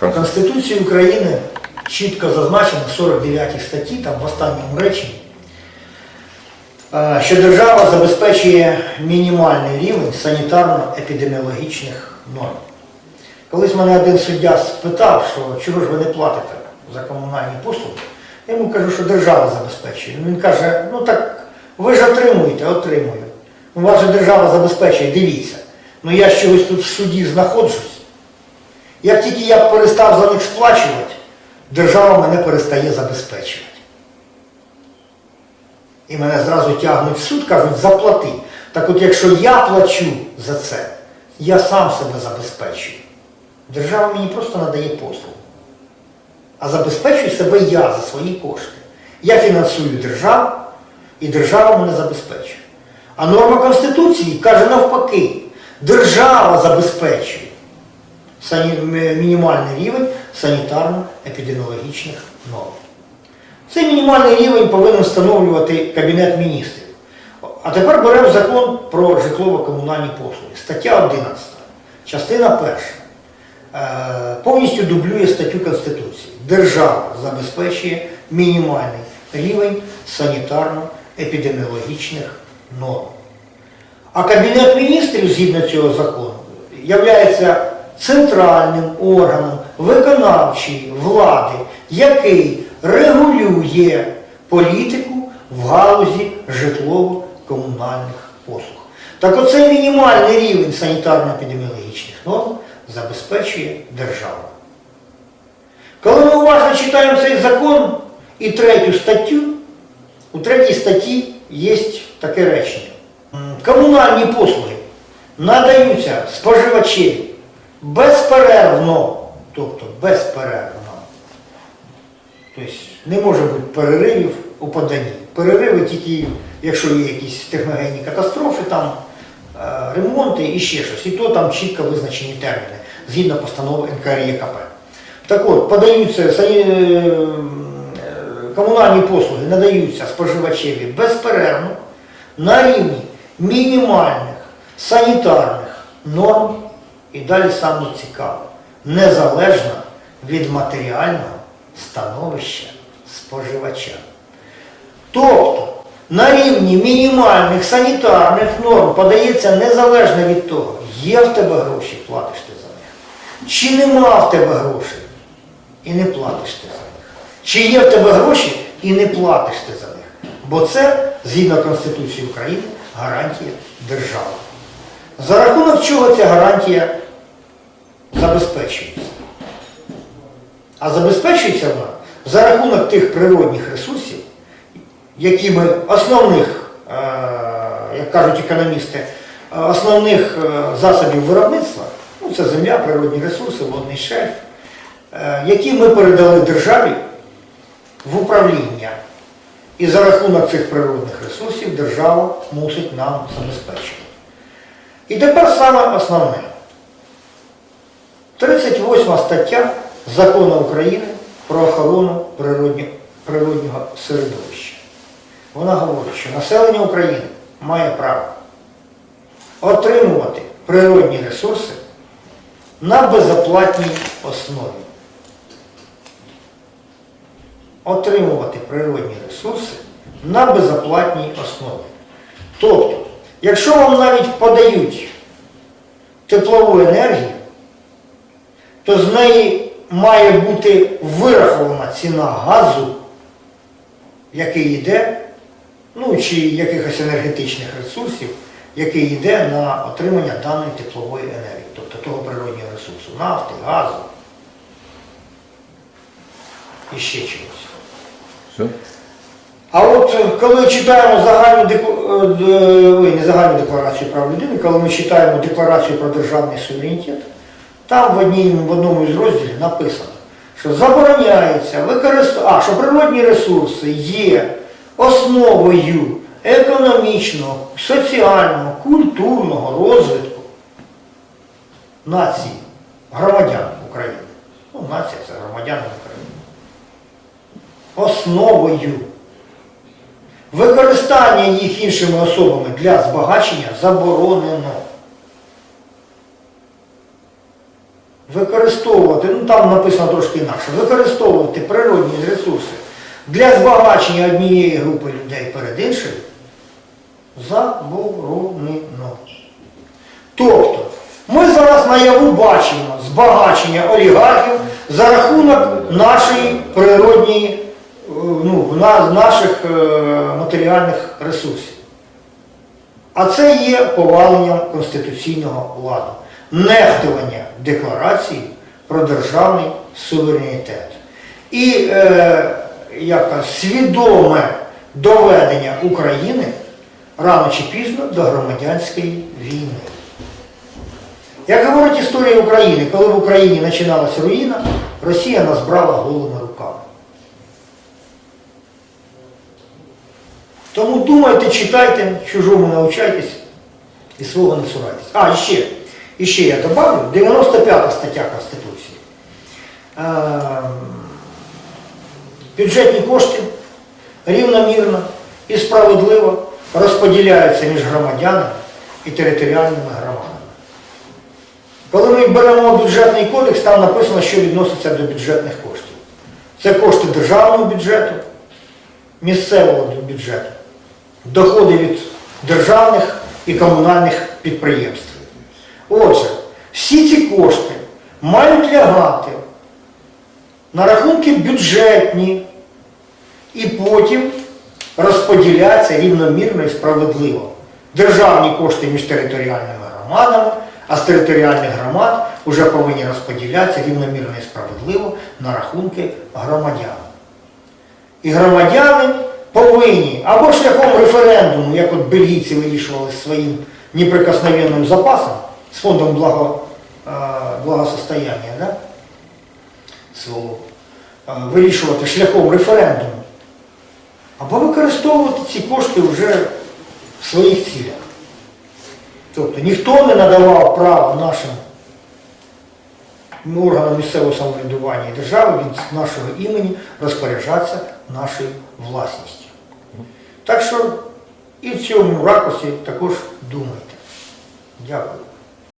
Конституції України чітко зазначено в 49 статті, там в останньому реченні, е, що держава забезпечує мінімальний рівень санітарно-епідеміологічних норм. Колись мене один суддя спитав, що чого ж ви не платите за комунальні послуги, я йому кажу, що держава забезпечує. Він каже, ну так ви ж отримуєте, отримую. Ну, вас же держава забезпечує, дивіться. Ну я ж чогось тут в суді знаходжусь. Як тільки я перестав за них сплачувати, держава мене перестає забезпечувати. І мене зразу тягнуть в суд, кажуть, заплати. Так от якщо я плачу за це, я сам себе забезпечую. Держава мені просто надає послугу. А забезпечую себе я за свої кошти. Я фінансую державу, і держава мене забезпечує. А норма Конституції каже навпаки, держава забезпечує мінімальний рівень санітарно-епідеміологічних норм. Цей мінімальний рівень повинен встановлювати Кабінет міністрів. А тепер беремо закон про житлово-комунальні послуги. Стаття 11, частина перша. Е, повністю дублює статтю Конституції. Держава забезпечує мінімальний рівень санітарно-епідеміологічних норм. А Кабінет міністрів, згідно цього закону, являється центральним органом виконавчої влади, який регулює політику в галузі житлово-комунальних послуг. Так оцей мінімальний рівень санітарно-епідеміологічних норм забезпечує держава. Коли ми уважно читаємо цей закон і третю статтю, у третій статті є таке речення. Комунальні послуги надаються споживачеві безперервно, тобто безперервно. Тобто не може бути переривів у поданні. Перериви тільки, якщо є якісь техногенні катастрофи, там е, ремонти і ще щось. І то там чітко визначені терміни, згідно постанови НКРЄКП. Так от, подаються е, комунальні послуги надаються споживачеві безперервно на рівні мінімальних санітарних норм і далі саме цікаво, незалежно від матеріального становища споживача. Тобто на рівні мінімальних санітарних норм подається незалежно від того, є в тебе гроші, платиш ти за них, чи нема в тебе грошей і не платиш ти за них. Чи є в тебе гроші і не платиш ти за них. Бо це, згідно Конституції України, гарантія держави. За рахунок чого ця гарантія забезпечується? А забезпечується вона за рахунок тих природних ресурсів, які ми основних, е, як кажуть економісти, основних е, засобів виробництва, ну це земля, природні ресурси, водний шельф, е, які ми передали державі в управління. І за рахунок цих природних ресурсів держава мусить нам забезпечити. І тепер саме основне. 38 стаття Закону України про охорону природнього середовища. Вона говорить, що населення України має право отримувати природні ресурси на безоплатній основі. Отримувати природні ресурси на безоплатній основі. Тобто, якщо вам навіть подають теплову енергію, то з неї має бути вирахована ціна газу, який йде, ну чи якихось енергетичних ресурсів, який йде на отримання даної теплової енергії, тобто того природнього ресурсу, нафти, газу і ще чогось. Все? А от е, коли читаємо загальну деклу- е, ой, не загальну декларацію прав людини, коли ми читаємо декларацію про державний суверенітет, там в, одній, в одному із розділів написано, що забороняється використовувати, що природні ресурси є основою економічного, соціального, культурного розвитку нації, громадян України. Ну, нація це громадяни України. Основою. Використання їх іншими особами для збагачення заборонено. використовувати, ну там написано трошки інакше, використовувати природні ресурси для збагачення однієї групи людей перед іншою заборонено. Тобто, ми зараз наяву бачимо збагачення олігархів за рахунок нашої природньої, ну, на- наших е, матеріальних ресурсів. А це є поваленням конституційного ладу, нехтування декларації про державний суверенітет. І е, як свідоме доведення України рано чи пізно до громадянської війни. Як говорить історія України, коли в Україні починалася руїна, Росія нас брала голими руками. Тому думайте, читайте, чужому навчайтесь і свого не цурайтесь. А, ще, ще я добавлю, 95 стаття Конституції. Бюджетні кошти рівномірно і справедливо розподіляються між громадянами і територіальними громадами. Коли ми беремо бюджетний кодекс, там написано, що відноситься до бюджетних коштів. Це кошти державного бюджету, місцевого бюджету, доходи від державних і комунальних підприємств. Отже, всі ці кошти мають лягати на рахунки бюджетні і потім розподіляться рівномірно і справедливо. Державні кошти між територіальними громадами, а з територіальних громад вже повинні розподілятися рівномірно і справедливо на рахунки громадян. І громадяни повинні або шляхом референдуму, як от бельгійці вирішували своїм неприкосновенним запасом, з фондом благо, благосостояння, да? свого, вирішувати шляхом референдуму, або використовувати ці кошти вже в своїх цілях. Тобто ніхто не надавав права нашим органам місцевого самоврядування і держави від нашого імені розпоряджатися нашою власністю. Так що і в цьому ракурсі також думайте. Дякую.